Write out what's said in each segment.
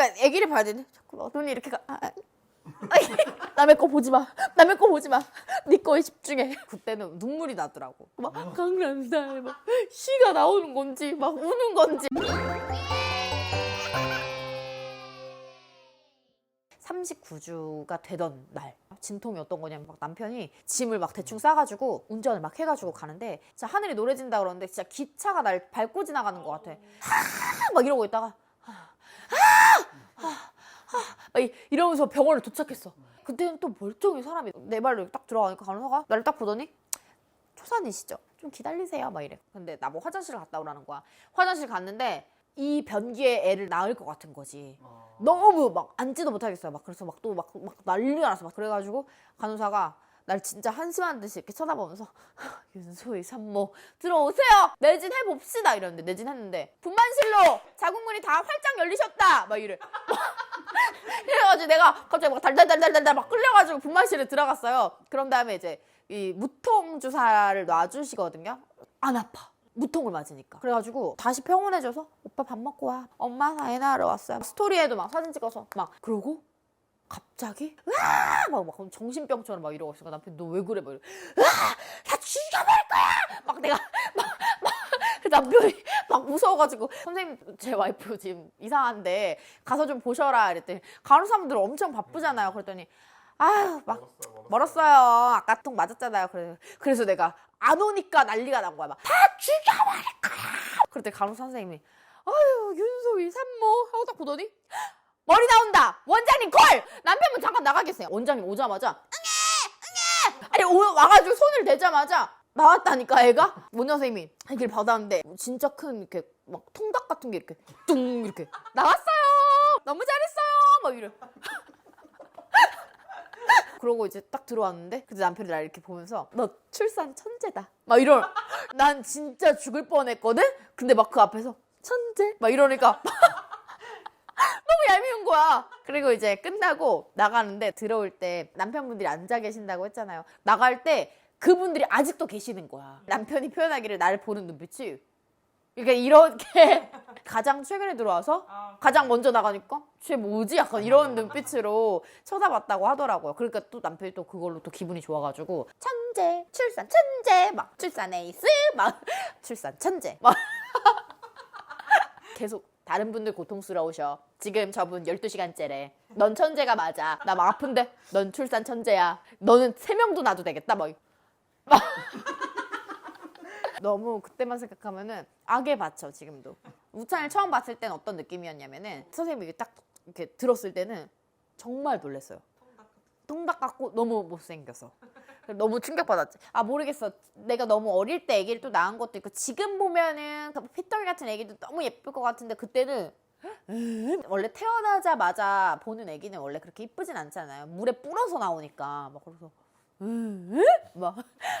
그러니까 애기를 봐야 되는데 자꾸 막 눈이 이렇게 가. 아, 아. 남의 거 보지 마. 남의 거 보지 마. 네 거에 집중해. 그때는 눈물이 나더라고. 막 강남스타일 막 시가 나오는 건지 막 우는 건지. 39주가 되던 날 진통이 어떤 거냐면 막 남편이 짐을 막 대충 싸가지고 운전을 막 해가지고 가는데 진짜 하늘이 노래진다 그러는데 진짜 기차가 날 밟고 지나가는 것 같아 하! 막 이러고 있다가! 이- 이러면서 병원을 도착했어 그때는 또 멀쩡히 사람이 내 발로 딱 들어가니까 간호사가 나를 딱 보더니 초산이시죠? 좀 기다리세요 막 이래 근데 나 뭐 화장실 갔다 오라는 거야 화장실 갔는데 이 변기에 애를 낳을 것 같은 거지 너무 막 앉지도 못하겠어요. 막 그래서 막 또 막 막 난리가 났어. 막 그래가지고 간호사가 날 진짜 한심한 듯이 이렇게 쳐다보면서 윤소희 산모 들어오세요. 내진 해 봅시다 이러는데 내진 했는데 분만실로 자궁문이 다 활짝 열리셨다 막 이래. 그래가지고 내가 갑자기 막 달달달달달달 막 끌려가지고 분만실에 들어갔어요. 그런 다음에 이제 이 무통 주사를 놔주시거든요. 안 아파. 무통을 맞으니까. 그래가지고 다시 줘서 오빠 밥 먹고 와. 엄마 나애 낳으러 왔어요. 스토리에도 막 사진 찍어서 막 그러고 갑자기 으아! 막, 막 정신병처럼 막 이러고 있으니까 남편이 너 왜 그래? 막 이래. 으아! 다 죽여버릴 거야! 막 내가 막, 막 남편이 막 무서워가지고 선생님 제 와이프 지금 이상한데 가서 좀 보셔라 이랬더니 간호사분들 엄청 바쁘잖아요. 그랬더니 아유 막 멀었어요. 아까 통 맞았잖아요. 그래서, 그래서 내가 안 오니까 난리가 난 거야. 막 다 죽여버릴 거야. 그랬더니 간호사 선생님이 아유 윤소희 산모 하고 딱 보더니 머리 나온다. 원장님 콜. 남편분 잠깐 나가겠어요. 원장님 오자마자 응애 응애. 아니 오, 와가지고 손을 대자마자 나왔다니까 애가 원장 선생님이 애기를 받았는데 진짜 큰 이렇게 막 통닭 같은 게 이렇게 뚱 이렇게 나왔어요. 너무 잘했어요. 막 이래. 그러고 이제 딱 들어왔는데 그때 남편이 날 이렇게 보면서 너 출산 천재다 막 이런 난 진짜 죽을 뻔했거든 근데 막 그 앞에서 천재 막 이러니까 거야. 그리고 이제 끝나고 나가는데 들어올 때 남편분들이 앉아 계신다고 했잖아요. 나갈 때 그분들이 아직도 계시는 거야. 남편이 표현하기를 나를 보는 눈빛이. 그러니까 이렇게 가장 최근에 들어와서 가장 먼저 나가니까 쟤 뭐지? 약간 이런 눈빛으로 쳐다봤다고 하더라고요. 그러니까 또 남편이 또 그걸로 또 기분이 좋아가지고 천재, 출산 천재, 막 출산 에이스, 막 출산 천재, 막 계속 다른 분들 고통스러우셔. 지금 저분 12시간째래. 넌 천재가 맞아. 나 막 아픈데? 넌 출산 천재야. 너는 세명도 놔도 되겠다. 막. 막. 너무 그때만 생각하면은 악에 받쳐 지금도. 우찬을 처음 봤을 땐 어떤 느낌이었냐면은 선생님이 딱 이렇게 들었을 때는 정말 놀랐어요. 통닭 같고 너무 못생겨서. 너무 충격받았지. 아 모르겠어. 내가 너무 어릴 때 아기를 또 낳은 것도 있고 지금 보면은 그 핏덩이 같은 아기도 너무 예쁠 것 같은데 그때는 원래 태어나자마자 보는 아기는 원래 그렇게 이쁘진 않잖아요. 물에 불어서 나오니까 막 그래서 막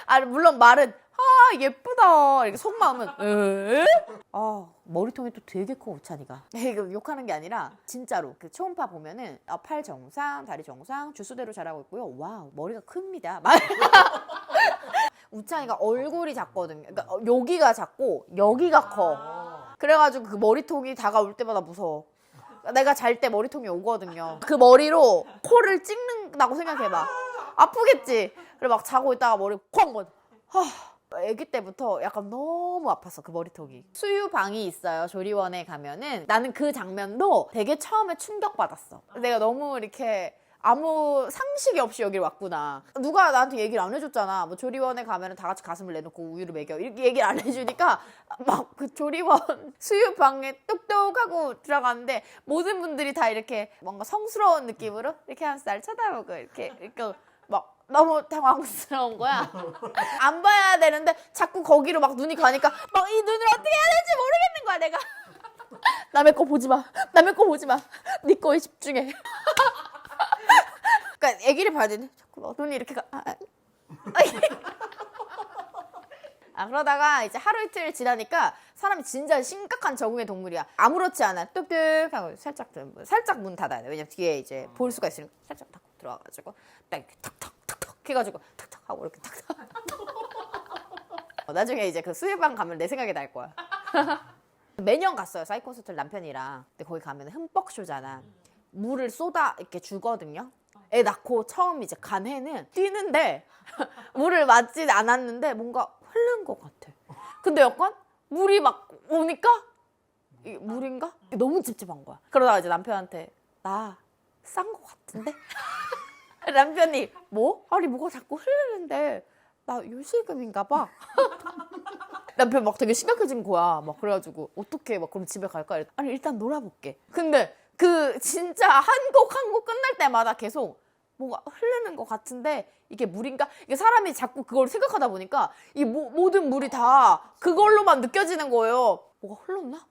아, 물론 말은 아 예쁘다. 이렇게 속마음은 에? 아 머리통이 또 되게 커 우찬이가. 이거 욕하는 게 아니라 진짜로. 그 초음파 보면은 아, 팔 정상 다리 정상 주수대로 자라고 있고요. 와우 머리가 큽니다. 막 우찬이가 얼굴이 작거든요. 그러니까 어, 여기가 작고 여기가 커. 그래가지고 그 머리통이 다가올 때마다 무서워. 내가 잘 때 머리통이 오거든요. 그 머리로 코를 찍는다고 생각해봐. 아프겠지. 그래 막 자고 있다가 머리 쾅! 뭐. 하. 아기 때부터 약간 너무 아팠어 그 머리통이. 수유방이 있어요 조리원에 가면은. 나는 그 장면도 되게 처음에 충격받았어. 내가 너무 이렇게 아무 상식이 없이 여기를 왔구나. 누가 나한테 얘기를 안 해줬잖아. 뭐 조리원에 가면은 다 같이 가슴을 내놓고 우유를 먹여. 이렇게 얘기를 안 해주니까 막 그 조리원 수유방에 똑똑하고 들어갔는데 모든 분들이 다 이렇게 뭔가 성스러운 느낌으로 이렇게 날 쳐다보고 이렇게 이렇게 막 너무 당황스러운 거야. 안 봐야 되는데 자꾸 거기로 막 눈이 가니까 막 이 눈을 어떻게 해야 될지 모르겠는 거야 내가. 남의 거 보지 마. 남의 거 보지 마. 네 거에 집중해. 그러니까 애기를 봐야 되네. 자꾸 막 눈이 이렇게 가. 아, 아. 아 그러다가 이제 하루 이틀 지나니까 사람이 진짜 심각한 적응의 동물이야. 아무렇지 않아. 뚝뚝 하고 살짝 좀- 살짝 문 닫아야 돼. 왜냐면 뒤에 이제 볼 수가 있으니까 살짝 탁 들어와가지고 딱 이렇게 탁탁 해가지고 탁탁 하고 이렇게 탁탁. 어, 나중에 이제 그 수유방 가면 내 생각이 날 거야. 매년 갔어요 사이 콘서트를 남편이랑 근데 거기 가면 흠뻑 쇼잖아 물을 쏟아 이렇게 주거든요 애 낳고 처음 이제 간 해는 뛰는데 물을 맞지 않았는데 뭔가 흐른 것 같아 근데 약간 물이 막 오니까 이게 물인가? 너무 찝찝한 거야 그러다가 이제 남편한테 나싼것 같은데? 남편이 뭐? 아니 뭐가 자꾸 흐르는데 나 요실금인가 봐 남편 막 되게 심각해진 거야. 막 그래가지고 어떻게 막 그럼 집에 갈까? 이랬 아니 일단 놀아볼게. 근데 그 진짜 한 곡 한 곡 끝날 때마다 계속 뭔가 흐르는 것 같은데 이게 물인가? 이게 사람이 자꾸 그걸 생각하다 보니까 이 모, 모든 물이 다 그걸로만 느껴지는 거예요. 뭐가 흘렀나?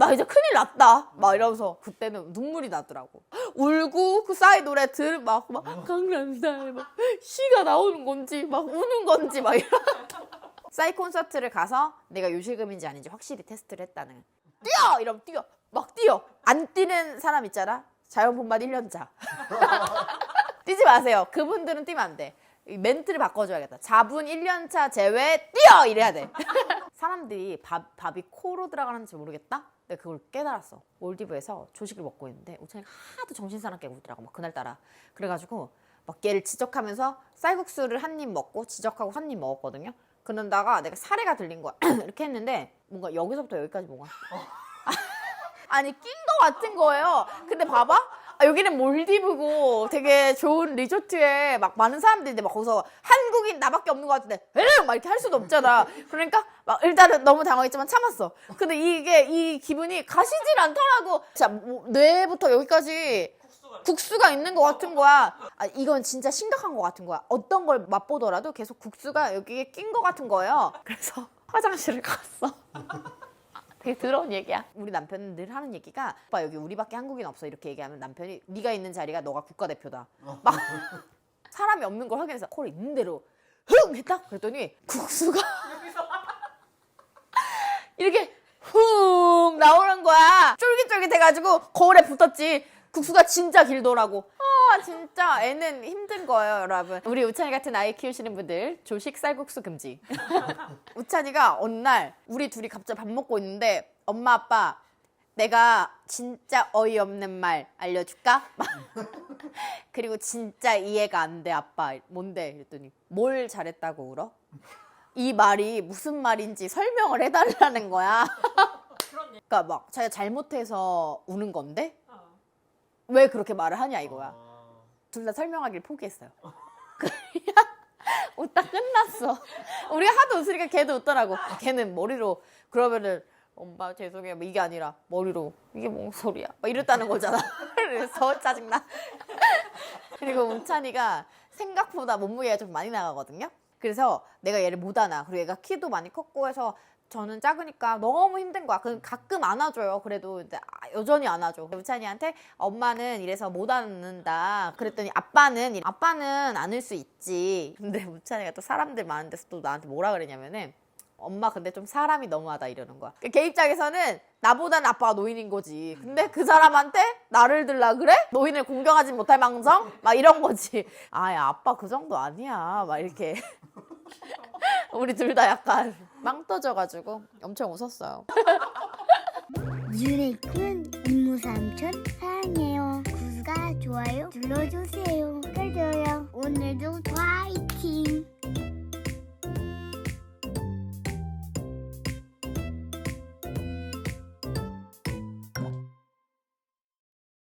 나 이제 큰일 났다. 막 이러면서 그때는 눈물이 나더라고. 울고 그 싸이 노래 들막 막 강남살 막 시가 나오는 건지 막 우는 건지 막 이런. 싸이 콘서트를 가서 내가 요실금인지 아닌지 확실히 테스트를 했다는. 뛰어! 이러면 뛰어. 막 뛰어. 안 뛰는 사람 있잖아. 자연분만 1년차. 뛰지 마세요. 그분들은 뛰면 안 돼. 이 멘트를 바꿔줘야겠다. 자분 1년차 제외 뛰어! 이래야 돼. 사람들이 밥, 밥이 코로 들어가는지 모르겠다? 근데 그걸 깨달았어. 몰디브에서 조식을 먹고 있는데 우찬이가 하도 정신사납게 굴더라고. 막 그날따라. 그래가지고 막 얘를 지적하면서 쌀국수를 한 입 먹고 지적하고 한 입 먹었거든요. 그러다가 내가 사례가 들린 거야. 이렇게 했는데 뭔가 여기서부터 여기까지 뭔가 아니 낀 거 같은 거예요. 근데 봐봐. 아, 여기는 몰디브고 되게 좋은 리조트에 막 많은 사람들인데 막 거기서 한국인 나밖에 없는 것 같은데 에휴! 막 이렇게 할 수도 없잖아. 그러니까 막 일단은 너무 당황했지만 참았어. 근데 이게 이 기분이 가시질 않더라고. 진짜 뭐, 뇌부터 여기까지 국수가 있는 것 같은 거야. 아, 이건 진짜 심각한 것 같은 거야. 어떤 걸 맛보더라도 계속 국수가 여기에 낀 것 같은 거예요. 그래서 화장실을 갔어. 되게 더러운 얘기야. 우리 남편은 늘 하는 얘기가 오빠 여기 우리밖에 한국인 없어 이렇게 얘기하면 남편이 네가 있는 자리가 너가 국가대표다. 막 사람이 없는 걸 확인해서 코를 있는 대로 흥 했다. 그랬더니 국수가 이렇게 훅 나오는 거야. 쫄깃쫄깃해가지고 거울에 붙었지. 국수가 진짜 길더라고. 아 진짜 애는 힘든 거예요, 여러분. 우리 우찬이 같은 아이 키우시는 분들 조식 쌀국수 금지. 우찬이가 어느 날 우리 둘이 갑자기 밥 먹고 있는데 엄마 아빠 내가 진짜 어이없는 말 알려줄까? 그리고 진짜 이해가 안 돼 아빠 뭔데? 그랬더니 뭘 잘했다고 울어? 이 말이 무슨 말인지 설명을 해달라는 거야. 그러니까 막 자기가 잘못해서 우는 건데 왜 그렇게 말을 하냐 이거야. 둘 다 설명하기를 포기했어요. 그냥 웃다 끝났어. 우리가 하도 웃으니까 걔도 웃더라고. 걔는 머리로 그러면은 엄마 죄송해요. 뭐 이게 아니라 머리로 이게 뭔 소리야. 막 이랬다는 거잖아. 그래서 짜증나. 그리고 운찬이가 생각보다 몸무게가 좀 많이 나가거든요. 그래서 내가 얘를 못 안아. 그리고 얘가 키도 많이 컸고 해서 저는 작으니까 너무 힘든 거야. 그 가끔 안아줘요. 그래도 아, 여전히 안아줘. 우찬이한테 엄마는 이래서 못 안는다. 그랬더니 아빠는 이- 아빠는 안을 수 있지. 근데 우찬이가 또 사람들 많은 데서 또 나한테 뭐라 그러냐면은 엄마 근데 좀 사람이 너무하다 이러는 거야. 걔 입장에서는 나보다는 아빠가 노인인 거지. 근데 그 사람한테 나를 들라 그래? 노인을 공경하지 못할 망정? 막 이런 거지. 아야 아빠 그 정도 아니야. 막 이렇게. 우리 둘 다 약간 빵 터져가지고 엄청 웃었어요. 유네이큰 이모 삼촌 사랑해요. 구독과 좋아요 눌러주세요. 그래요. 오늘도 화이팅.